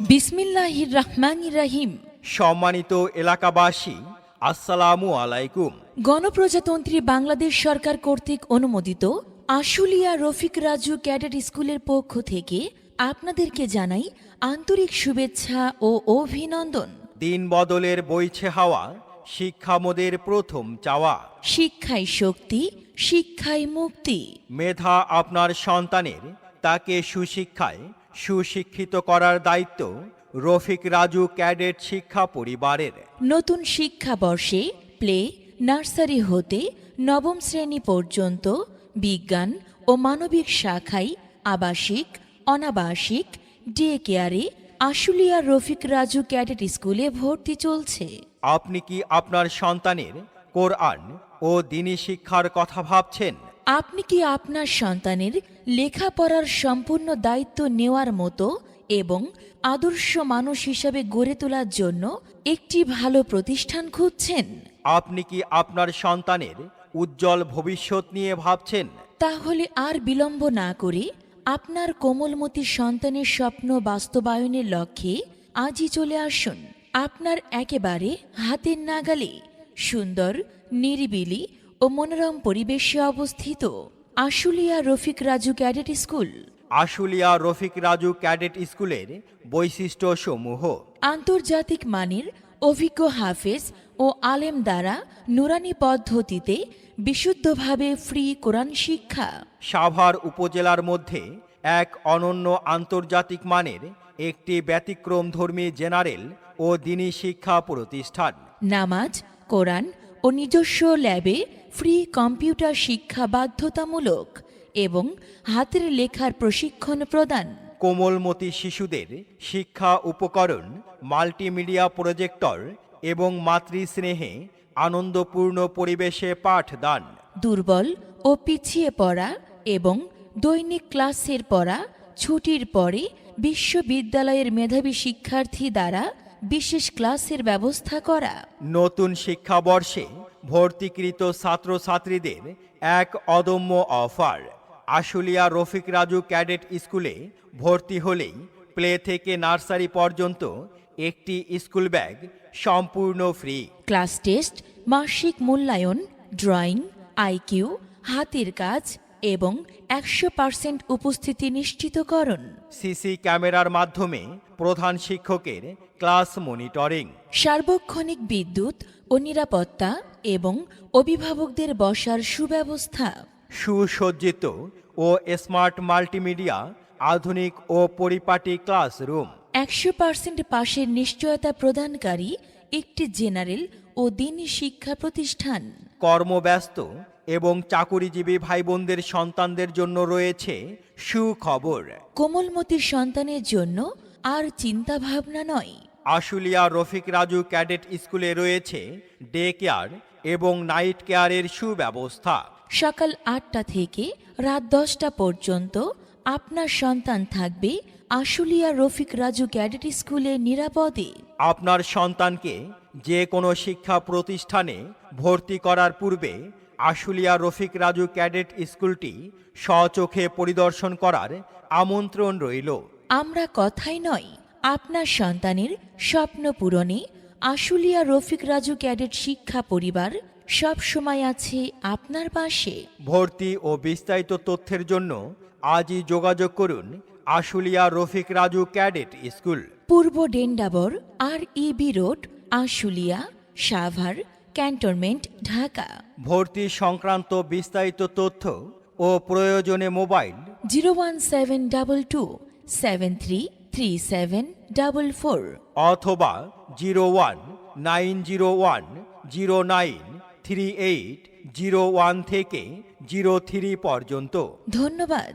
বিসমিল্লাহির রহমানির রাহিম। সম্মানিত এলাকাবাসী আসসালামু আলাইকুম। গণপ্রজাতন্ত্রী বাংলাদেশ সরকার কর্তৃক অনুমোদিত আশুলিয়া রফিক রাজু ক্যাডেট স্কুলের পক্ষ থেকে আপনাদেরকে জানাই আন্তরিক শুভেচ্ছা ও অভিনন্দন। দিন বদলের বইছে হাওয়া শিক্ষামোদের প্রথম চাওয়া। শিক্ষাই শক্তি শিক্ষাই মুক্তি। মেধা আপনার সন্তানের তাকে সুশিক্ষায় সুশিক্ষিত করার দায়িত্ব রফিক রাজু ক্যাডেট শিক্ষা পরিবারের। নতুন শিক্ষাবর্ষে প্লে নার্সারি হতে নবম শ্রেণি পর্যন্ত বিজ্ঞান ও মানবিক শাখায় আবাসিক অনাবাসিক ডে কেয়ারে আশুলিয়া রফিক রাজু ক্যাডেট স্কুলে ভর্তি চলছে। আপনি কি আপনার সন্তানের কোরআন ও দিনী শিক্ষার কথা ভাবছেন? আপনি কি আপনার সন্তানের লেখাপড়ার সম্পূর্ণ দায়িত্ব নেওয়ার মতো এবং আদর্শ মানুষ হিসাবে গড়ে তোলার জন্য একটি ভালো প্রতিষ্ঠান খুঁজছেন? আপনি কি আপনার সন্তানের উজ্জ্বল ভবিষ্যৎ নিয়ে ভাবছেন? তাহলে আর বিলম্ব না করে আপনার কোমলমতি সন্তানের স্বপ্ন বাস্তবায়নের লক্ষ্যে আজই চলে আসুন। আপনার একেবারে হাতের নাগালে সুন্দর নিরিবিলি ও মনোরম পরিবেশে অবস্থিত Ashulia Rafiq Raju cadet school. Ashulia Rafiq Raju cadet স্কুলের বৈশিষ্ট্য সমূহ আন্তর্জাতিক মানের অভিজ্ঞ হাফেজ ও আলেম দ্বারা নুরানি পদ্ধতিতে বিশুদ্ধভাবে ফ্রি কোরআন শিক্ষা। সাভার উপজেলার মধ্যে এক অনন্য আন্তর্জাতিক মানের একটি ব্যতিক্রমধর্মী জেনারেল ও দিনী শিক্ষা প্রতিষ্ঠান। নামাজ কোরআন ও নিজস্ব ল্যাবে ফ্রি কম্পিউটার শিক্ষা বাধ্যতামূলক এবং হাতের লেখার প্রশিক্ষণ প্রদান। কোমলমতি শিশুদের শিক্ষা উপকরণ মাল্টিমিডিয়া প্রজেক্টর এবং মাতৃস্নেহে আনন্দপূর্ণ পরিবেশে পাঠদান। দুর্বল ও পিছিয়ে পড়া এবং দৈনিক ক্লাসের পড়া ছুটির পরে বিশ্ববিদ্যালয়ের মেধাবী শিক্ষার্থী দ্বারা বিশেষ ক্লাসের ব্যবস্থা করা। নতুন শিক্ষাবর্ষে ভর্তিকৃত ছাত্রছাত্রীদের এক অদম্য অফার। আশুলিয়া রফিক রাজু ক্যাডেট স্কুলে ভর্তি হলেই প্লে থেকে নার্সারি পর্যন্ত একটি স্কুল ব্যাগ সম্পূর্ণ ফ্রি। ক্লাস টেস্ট মাসিক মূল্যায়ন ড্রয়িং আইকিউ হাতের কাজ এবং একশো পার্সেন্ট উপস্থিতি নিশ্চিতকরণ। সিসি ক্যামেরার মাধ্যমে প্রধান শিক্ষকের ক্লাস মনিটরিং। সার্বক্ষণিক বিদ্যুৎ ও নিরাপত্তা এবং অভিভাবকদের বসার সুব্যবস্থা। সুসজ্জিত ও স্মার্ট মাল্টিমিডিয়া আধুনিক ও পরিপাটি ক্লাসরুম। একশো পার্সেন্ট পাশের নিশ্চয়তা প্রদানকারী একটি জেনারেল ও দিনী শিক্ষা প্রতিষ্ঠান। কর্মব্যস্ত এবং চাকুরিজীবী ভাই বোনদের সন্তানদের জন্য রয়েছে সুখবর। কোমলমতি সন্তানের জন্য আর চিন্তা ভাবনা নয়। আশুলিয়া রফিক রাজু ক্যাডেট স্কুলে রয়েছে ডে কেয়ার এবং নাইট কেয়ারের সুব্যবস্থা। সকাল আটটা থেকে রাত দশটা পর্যন্ত আপনার সন্তান থাকবে আশুলিয়া রফিক রাজু ক্যাডেট স্কুলে নিরাপদে। আপনার সন্তানকে যে কোনো শিক্ষা প্রতিষ্ঠানে ভর্তি করার পূর্বে আশুলিয়া রফিক রাজু ক্যাডেট স্কুলটি স্বচোখে পরিদর্শন করার আমন্ত্রণ রইল। আমরা কথাই নয় আপনার সন্তানের স্বপ্ন পূরণে আশুলিয়া রফিক রাজু ক্যাডেট শিক্ষা পরিবার সব সময় আছে আপনার পাশে। ভর্তি ও বিস্তারিত তথ্যের জন্য আজই যোগাযোগ করুন আশুলিয়া রফিক রাজু ক্যাডেট স্কুল। পূর্ব ডেন্ডাবর আর EB road Ashulia Savar cantonment Dhaka ভর্তি সংক্রান্ত বিস্তারিত তথ্য ও প্রয়োজনে mobile zero one seven double two seven three three seven double four অথবা zero one nine zero one zero nine three eight zero one থেকে zero three পর্যন্ত। ধন্যবাদ।